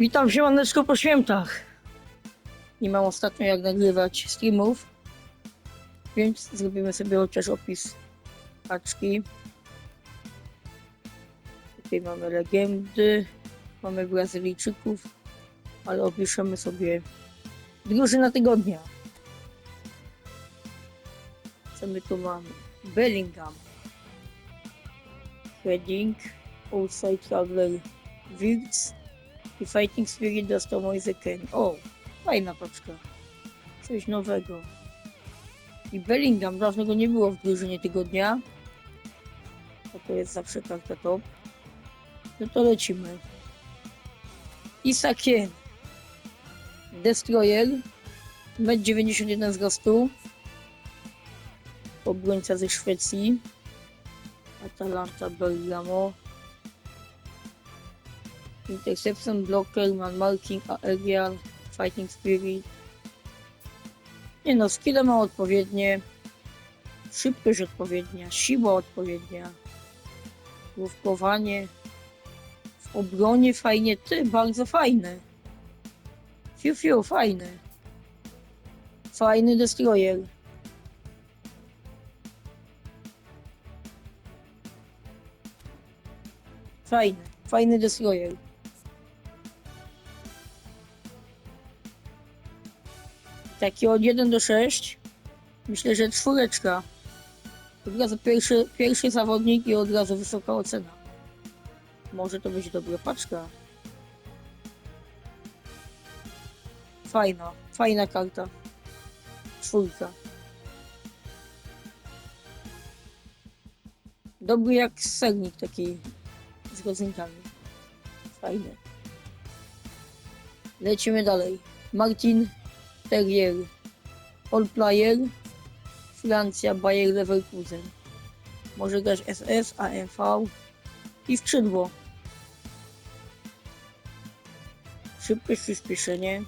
Witam siemaneczko po świętach. Nie mam ostatnio jak nagrywać streamów, więc zrobimy sobie chociaż opis paczki. Tutaj mamy legendy, mamy Brazylijczyków, ale opiszemy sobie drużynę tygodnia. Co my tu mamy? Bellingham, Heading, Outside Traveler, Wirtz, i Fighting Spirit dostał Moise Ken. O, fajna paczka. Coś nowego. I Bellingham, dawno go nie było w drużynie tygodnia. A to jest zawsze karta top. No to lecimy. Isa Kien. Destroyer. 1,91 m wzrostu. Obrońca ze Szwecji. Atalanta Bergamo. Interception, blocker, man marking, aerial, fighting spirit. Nie no, skille ma odpowiednie, szybkość odpowiednia, siła odpowiednia, główkowanie, w obronie fajnie, ty, bardzo fajne. Fiu, fiu, fajne. Fajny destroyer. Fajny, fajny destroyer. Taki od 1 do 6. Myślę, że czwóreczka. Od razu pierwszy, pierwszy zawodnik i od razu wysoka ocena. Może to być dobra paczka. Fajna, fajna karta. Czwórka. Dobry jak sernik taki z rodzynkami. Fajny. Lecimy dalej. Martin Terrier, All Player, Francja, Bayer Leverkusen. Może grać SS, AMV i skrzydło. Szybkość, przyspieszenie.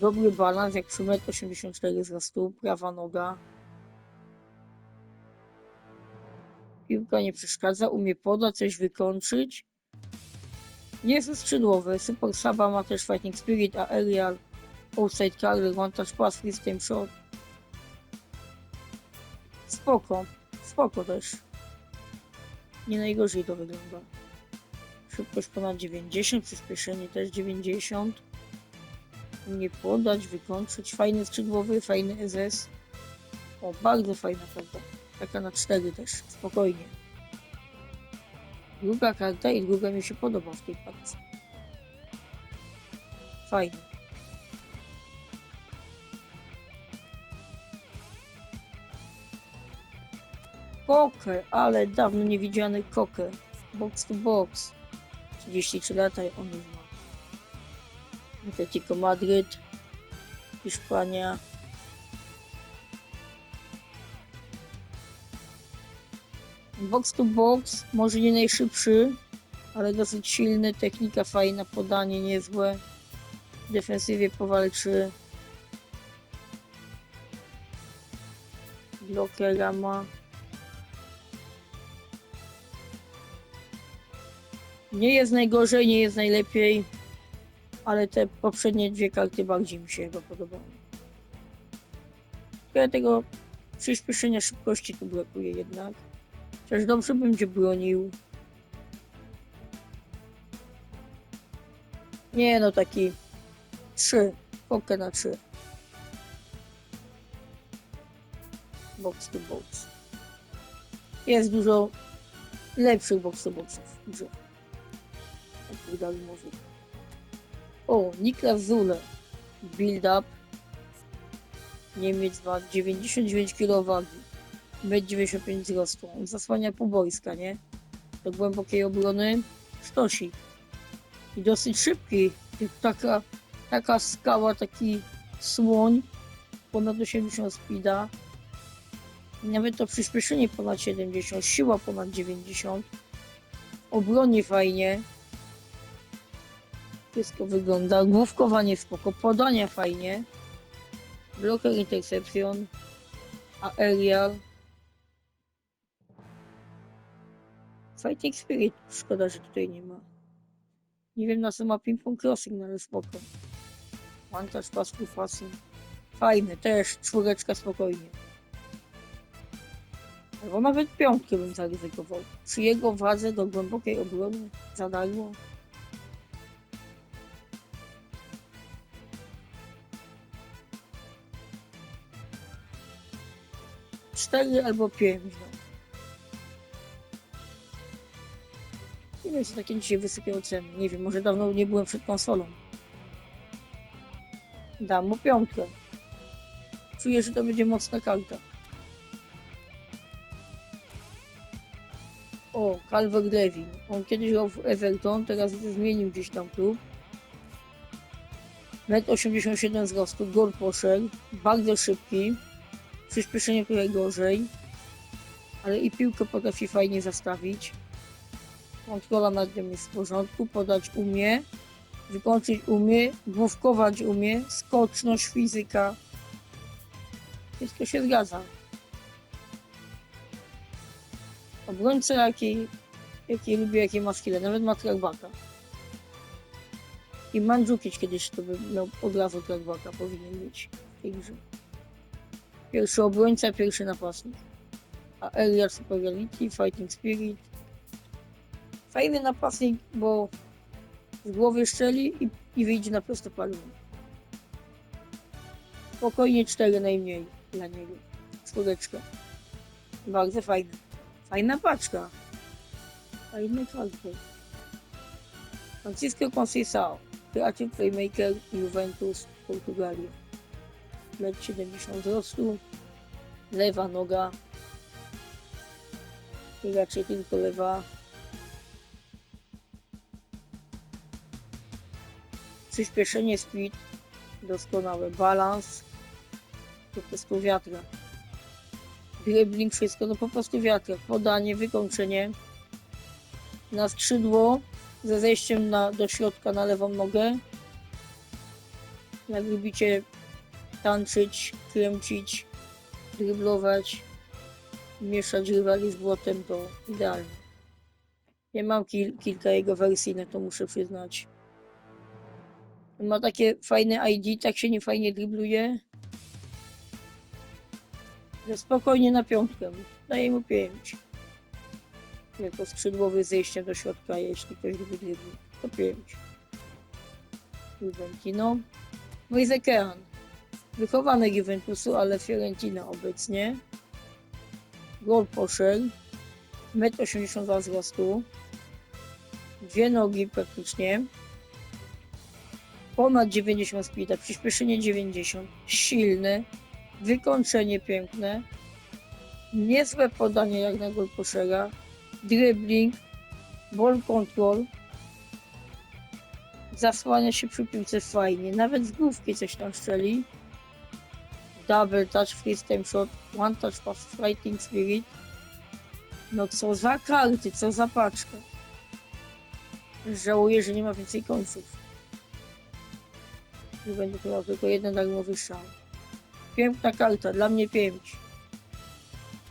Dobry balans, jak 3,84 m wzrostu, prawa noga. Piłka nie przeszkadza, umie podać, coś wykończyć. Jest skrzydłowy. Super Saba ma też Fighting Spirit, Aerial, Outside Carry, One Touch Pass, System Shot. Spoko. Spoko też. Nie najgorzej to wygląda. Szybkość ponad 90, przyspieszenie też 90. Nie podać, wykończyć. Fajny skrzydłowy, fajny SS. O, bardzo fajna karta. Taka na 4 też, spokojnie. Druga karta i druga mi się podoba w tej paczce. Fajnie. Kokę, ale dawno nie widziany kokę. Box to box. 33 lata i on już ma. Atletico Madryt. Hiszpania. Box to box, może nie najszybszy, ale dosyć silny, technika fajna, podanie niezłe. W defensywie powalczy. Blockera ma. Nie jest najgorzej, nie jest najlepiej, ale te poprzednie dwie karty bardziej mi się podobały. Trochę tego przyspieszenia szybkości tu brakuje jednak. Chociaż dobrze będzie bronił. Nie no, taki 3. Pokę na 3. Box to box. Jest dużo lepszych box to boxów. Dużo. Jak dalej mówię. O, Niklas Zule. Build up. Niemiec ma 99 kg wagi. 1,95 wzrostu. On zasłania pół nie? Do głębokiej obrony sztosik. I dosyć szybki. Taka, taka skała, taki słoń. Ponad 80 speeda. Nawet to przyspieszenie ponad 70, siła ponad 90. Obronie fajnie. Wszystko wygląda. Główkowanie spoko. Podania fajnie. Bloker interception. Aerial. Fighting Spirit. Szkoda, że tutaj nie ma. Nie wiem na co ma Ping Pong Crossing, no ale spoko. One Touch Pass. Fajny, też czwóreczka spokojnie. Albo nawet piątkę bym zaryzykował. Przy jego wadze do głębokiej obrony za darmo. Cztery albo pięć. No. Wiem, czy takie dzisiaj wysokie oceny. Nie wiem, może dawno nie byłem przed konsolą. Dam mu piątkę. Czuję, że to będzie mocna karta. O, Calvert Lewin. On kiedyś grał w Everton, teraz zmienił gdzieś tam klub. 1,87 m wzrostu, gol poszedł, bardzo szybki, przyspieszenie trochę gorzej, ale i piłkę potrafi fajnie zastawić. Kontrola nad nim jest w porządku, podać umie, wykończyć umie, główkować umie, skoczność, fizyka. Wszystko się zgadza. Obrońca jaki, jaki lubię, jakie ma skille, nawet ma trackbacka. I Mandzukic kiedyś to by miał od razu trackbacka, powinien być w tej grze. Pierwszy obrońca, pierwszy napastnik. A Elias Superiority, Fighting Spirit. Fajny napastnik, bo z głowy strzeli i, i wyjdzie na prostopalnie. Spokojnie cztery najmniej dla niego. Czwóreczka. Bardzo fajne. Fajna paczka. Fajny karty. Francisco Conceição. Creative Playmaker Juventus Portugalia. Metr 70 wzrostu. Lewa noga. Raczej tylko lewa. Przyspieszenie speed. Doskonałe. Balans. Po prostu wiatra. Dribbling, wszystko, no po prostu wiatra. Podanie, wykończenie. Na skrzydło ze zejściem na, do środka na lewą nogę. Jak lubicie tańczyć, kręcić, dryblować, mieszać rywali z błotem, to idealnie. Ja mam kil, kilka jego wersji, no to muszę przyznać. Ma takie fajne ID, tak się nie fajnie dribluje. Że spokojnie na piątkę. Daję mu 5. Jako skrzydłowy zejście do środka, jeśli ktoś lubi dribling. To 5. Juventino. Moise Kean. Wychowany Juventusu, ale Fiorentina obecnie. Gol poszedł. 1,82 m wzrostu. Dwie nogi praktycznie. Ponad 90 speeda, przyspieszenie 90. Silny. Wykończenie piękne. Niezłe podanie jak na gol poszera. Dribbling. Ball control. Zasłania się przy piłce fajnie. Nawet z główki coś tam strzeli. Double touch, freestyle shot, one touch pass, fighting spirit. No co za karty, co za paczka. Żałuję, że nie ma więcej końców. Będzie to miał tylko jeden darmowy strzał. Piękna karta, dla mnie 5.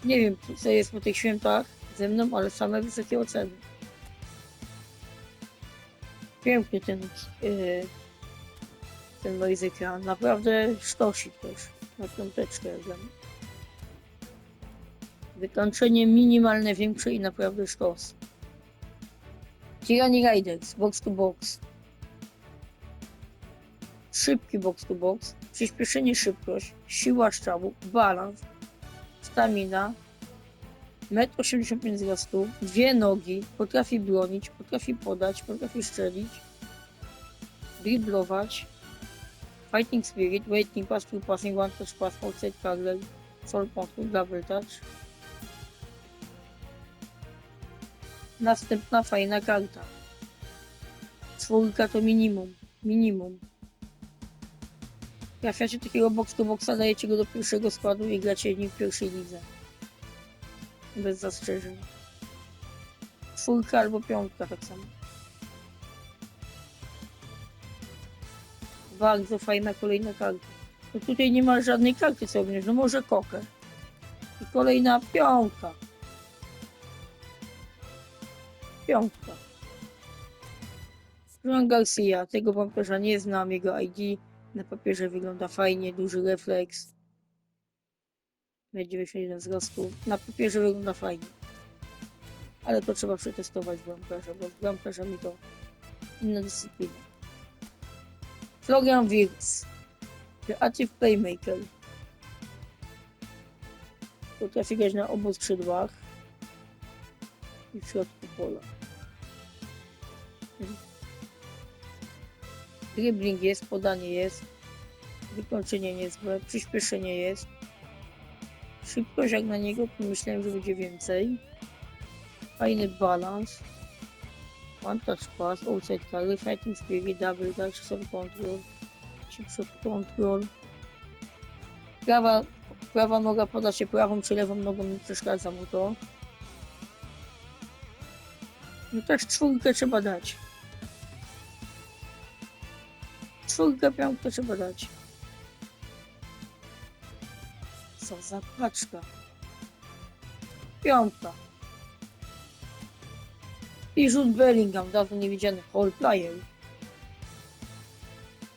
Nie wiem, co jest po tych świętach ze mną, ale same wysokie oceny. Piękny ten, yy, ten Moizyka. Naprawdę sztosik też. Na piąteczkę dla mnie. Wykończenie minimalne, większe i naprawdę sztos. Tyranny Riders, box to box. Szybki box to box, przyspieszenie szybkość, siła strzału, balans, stamina, 1,85 m wzrostu, dwie nogi, potrafi bronić, potrafi podać, potrafi strzelić, driblować, fighting spirit, waiting pass, through passing, one touch pass, outside parallel, full control, double touch. Następna fajna karta. Czwórka to minimum. Minimum. Trafiacie takiego box to boxa, dajecie go do pierwszego składu i gracie nim w pierwszej lidze. Bez zastrzeżeń. Czwórka albo piątka tak samo. Bardzo fajna kolejna karta. No tutaj nie ma żadnej karty co obniż, no może kokę. I kolejna piątka. Piątka. Juan Garcia, tego bramkarza nie znam, jego ID na papierze wygląda fajnie, duży refleks. 91 wzrostu. Na papierze wygląda fajnie. Ale to trzeba przetestować bramkarza, bo z bramkarzami to inna dyscyplina. Florian Wirtz. Creative Playmaker. Potrafi grać na obu skrzydłach i w środku pola. Dribbling jest, podanie jest, wykończenie niezłe, przyspieszenie jest. Szybkość jak na niego, pomyślałem, że będzie więcej. Fajny balans. One touch pass, outside carry, fighting spirit, double dash, self control, chip shot control. Prawa, prawa noga poda się prawą czy lewą nogą, nie przeszkadza mu to. No też czwórkę trzeba dać. Czwórkę, piątkę trzeba dać. Co za paczka. Piątka. I rzut Bellingham, dawno nie widziany whole player.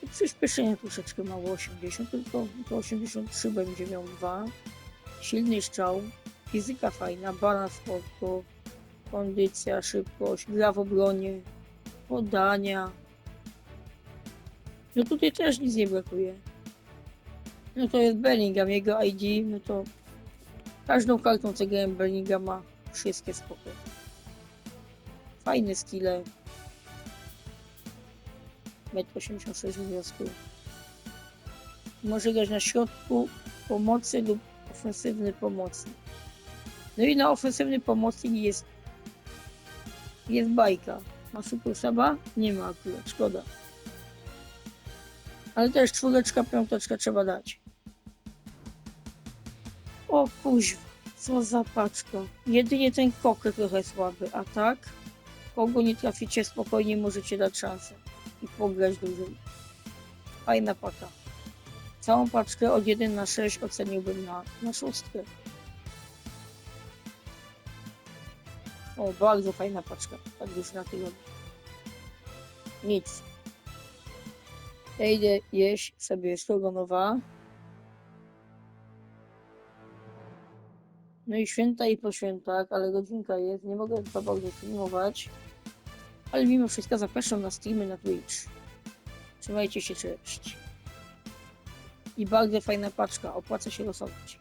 I przyspieszenie troszeczkę mało 80, tylko to 83 będzie miał 2. Silny strzał, fizyka fajna, balans sportu, kondycja, szybkość, gra w obronie, podania. No tutaj też nic nie brakuje. No to jest Bellingham, jego ID, no to każdą kartą co grałem Bellinghama, wszystkie spoko. Fajne skille. 1,86 m wniosku. Może grać na środku pomocy lub ofensywny pomocnik. No i na ofensywny pomocnik jest jest bajka. Ma super saba? Nie ma akurat, szkoda. Ale też czwóreczka, piąteczka trzeba dać. O kuźwa, co za paczka. Jedynie ten kokę trochę słaby, a tak? Kogo nie traficie, spokojnie możecie dać szansę i pograć dłużej. Fajna paka. Całą paczkę od 1 na 6 oceniłbym na, na szóstkę. O, bardzo fajna paczka. Tak już na tyle. Nic. Ja idę jeść sobie stroganowa. No i święta i po świętach, ale godzinka jest, nie mogę za bardzo filmować. Ale mimo wszystko zapraszam na streamy na Twitch. Trzymajcie się, cześć. I bardzo fajna paczka, opłaca się losować.